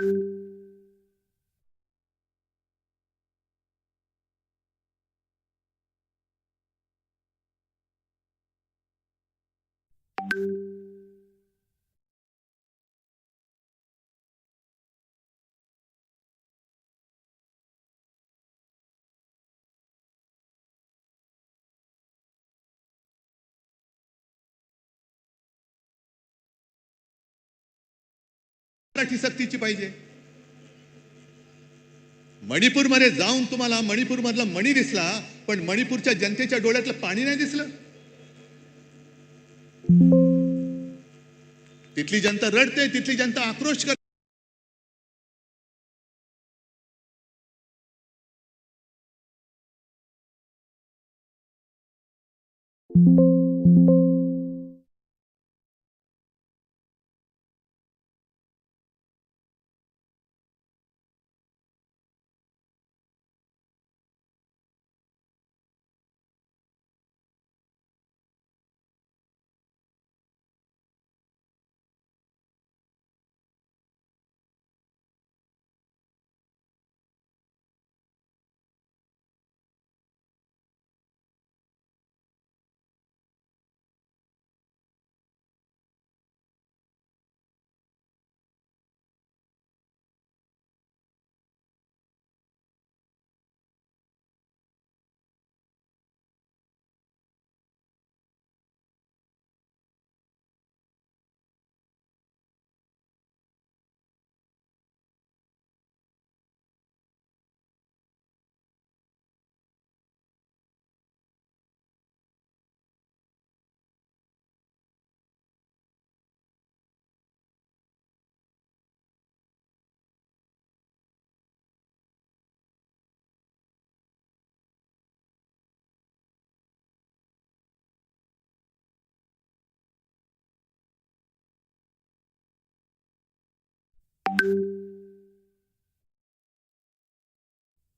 you Marathi सक्तीची पाहिजे. मणिपूरमध्ये जाऊन तुम्हाला मणिपूर मधला मणी दिसला पण मणिपूरच्या जनतेच्या डोळ्यातलं पाणी नाही दिसलं. तिथली जनता रडते तिथली जनता आक्रोश करते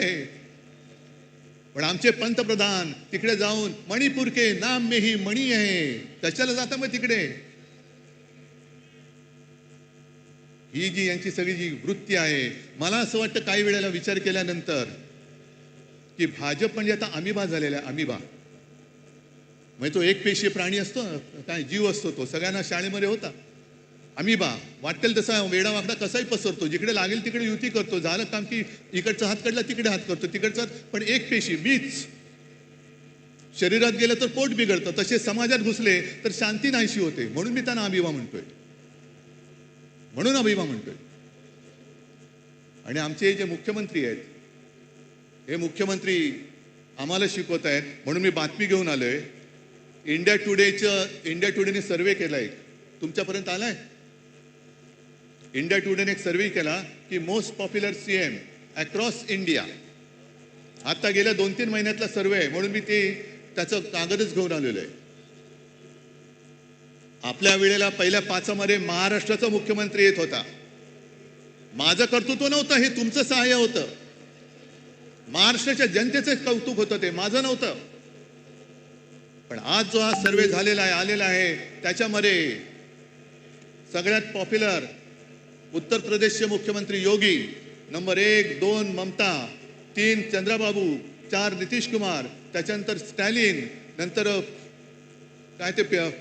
ते. पण आमचे पंतप्रधान तिकडे जाऊन मणिपूर के नाम मे ही मणी आहे. कशाला जाता मग तिकडे? ही जी यांची सगळी जी वृत्ती आहे मला असं वाटतं काही वेळेला विचार केल्यानंतर की भाजप म्हणजे आता अमिबा झालेला आहे अमिबा. म्हणजे तो एक पेशी प्राणी असतो काय जीव असतो तो सगळ्यांना शाळेमध्ये होता. अमिबा वाटेल तसा वेडा वाकडा कसाही पसरतो. जिकडे लागेल तिकडे युती करतो. झालं काम की इकडचा हात काढला तिकडे हात करतो. तिकडचा पण एक पेशी मीच. शरीरात गेलं तर पोट बिघडतं. तसे समाजात घुसले तर शांती नाहीशी होते. म्हणून मी त्यांना अभिवा म्हणतोय. म्हणून अभिमा म्हणतोय. आणि आमचे हे जे मुख्यमंत्री आहेत हे मुख्यमंत्री आम्हाला शिकवत आहेत. म्हणून मी बातमी घेऊन आलोय. इंडिया टुडेचं इंडिया टुडेने सर्वे केलाय. तुमच्यापर्यंत आलाय? इंडिया टुडेने एक सर्वे केला की most popular CM across India आता गेल्या दोन तीन महिन्यातला सर्वे आहे म्हणून मी ते त्याचं कागदच घेऊन आलेलो आहे. आपल्या वेळेला पहिल्या पाचामध्ये महाराष्ट्राचा मुख्यमंत्री येत होता. माझं कर्तृत्व नव्हतं हे तुमचं सहाय्य होतं. महाराष्ट्राच्या जनतेचं कौतुक होतं ते माझं नव्हतं. पण आज जो हा सर्वे झालेला आहे आलेला आहे त्याच्यामध्ये सगळ्यात पॉप्युलर उत्तर प्रदेशचे मुख्यमंत्री योगी नंबर एक दोन ममता तीन चंद्रबाबू चार नितीश कुमार त्याच्यानंतर स्टॅलिन नंतर काय ते प-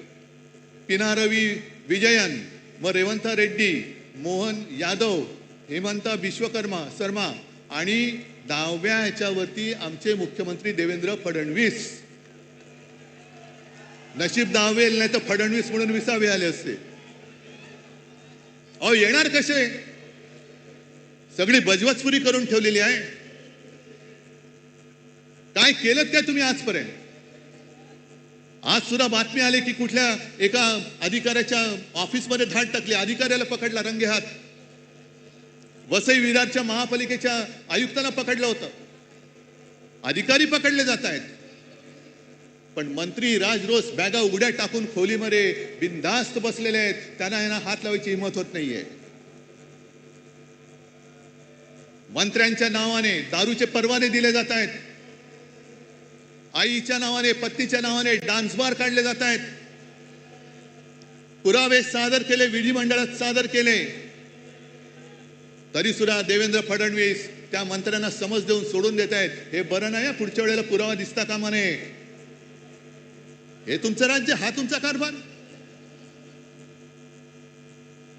पिनारवी विजयन मग रेवंता रेड्डी मोहन यादव हेमंता विश्वकर्मा शर्मा आणि दहाव्या ह्याच्यावरती आमचे मुख्यमंत्री देवेंद्र फडणवीस. नशीब दहावे नाही तर फडणवीस म्हणून विसावे आले असते. अहो येणार कसे? सगळी बजवचपुरी करून ठेवलेली आहे. काय केलं काय तुम्ही आजपर्यंत? आज सुद्धा बातमी आली की कुठल्या एका अधिकाऱ्याच्या ऑफिसमध्ये धाड टाकली. अधिकाऱ्याला पकडला रंगे हात. वसई विरारच्या महापालिकेच्या आयुक्ताला पकडलं होतं. अधिकारी पकडले जात आहेत. पण मंत्री राजरोस बॅगा उघड्या टाकून खोलीमध्ये बिनधास्त बसलेले आहेत. त्यांना यांना हात लावायची हिंमत होत नाहीये. मंत्र्यांच्या नावाने दारूचे परवाने दिले जात आहेत. आईच्या नावाने पत्नीच्या नावाने डान्स बार काढले जात आहेत. पुरावे सादर केले विधिमंडळात सादर केले. तरी सुद्धा देवेंद्र फडणवीस त्या मंत्र्यांना समज देऊन सोडून देत आहेत. हे बरं नाही पुढच्या वेळेला पुरावा दिसता कामा नये. हे तुमचं राज्य हा तुमचा कारभार.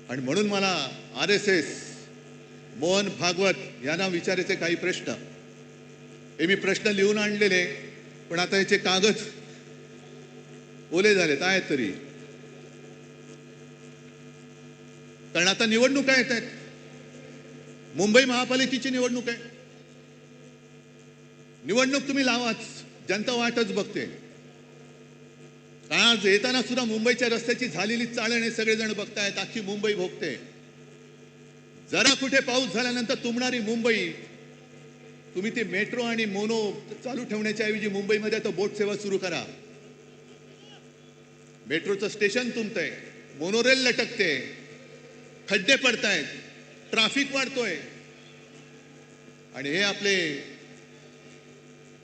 आणि म्हणून मला R S S Mohan Bhagwat यांना विचारायचे काही प्रश्न. हे मी प्रश्न लिहून आणलेले पण आता याचे कागद ओले झालेत आहेत तरी. कारण आता निवडणुका येत आहेत. मुंबई महापालिकेची निवडणूक आहे. निवडणूक तुम्ही लावाच जनता वाटच बघते. आज येताना सुद्धा मुंबईच्या रस्त्याची झालेली चालण हे सगळेजण बघतायत अख्खी मुंबई भोगते. जरा कुठे पाऊस झाल्यानंतर तुंबणारी मुंबई तुम्ही ते मेट्रो आणि मोनो चालू ठेवण्याच्या ऐवजी मुंबईमध्ये आता बोट सेवा सुरू करा. मेट्रोचं स्टेशन तुंबतंय मोनोरेल लटकते खड्डे पडतायत ट्राफिक वाढतोय. आणि हे आपले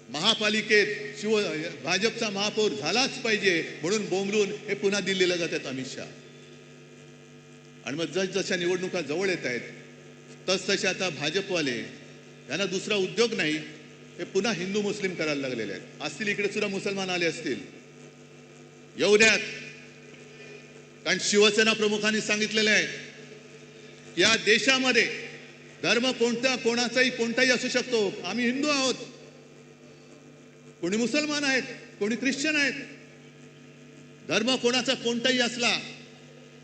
महापालिकेत शिव भाजपचा महापौर झालाच पाहिजे म्हणून बोंबलून हे पुन्हा दिल्लीला जातात अमित शहा. आणि मग जस जशा निवडणुका जवळ येत आहेत तसतसे आता भाजपवाले यांना दुसरा उद्योग नाही हे पुन्हा हिंदू मुस्लिम करायला लागलेले आहेत. असतील इकडे सुद्धा मुसलमान आले असतील. येऊ द्यात. कारण शिवसेना प्रमुखांनी सांगितलेले आहे या देशामध्ये धर्म कोणता कोणाचाही कोणताही असू शकतो. आम्ही हिंदू आहोत. कोणी मुसलमान आहेत कोणी ख्रिश्चन आहेत. धर्म कोणाचा कोणताही असला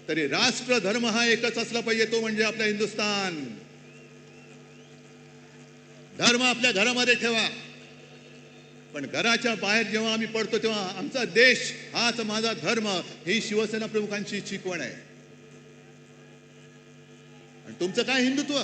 तरी राष्ट्र धर्म हा एकच असला पाहिजे तो म्हणजे आपला हिंदुस्तान धर्म आपल्या घरामध्ये ठेवा. पण घराच्या बाहेर जेव्हा आम्ही पडतो तेव्हा आमचा देश हाच माझा धर्म ही शिवसेना प्रमुखांची शिकवण आहे. आणि तुमचं काय हिंदुत्व?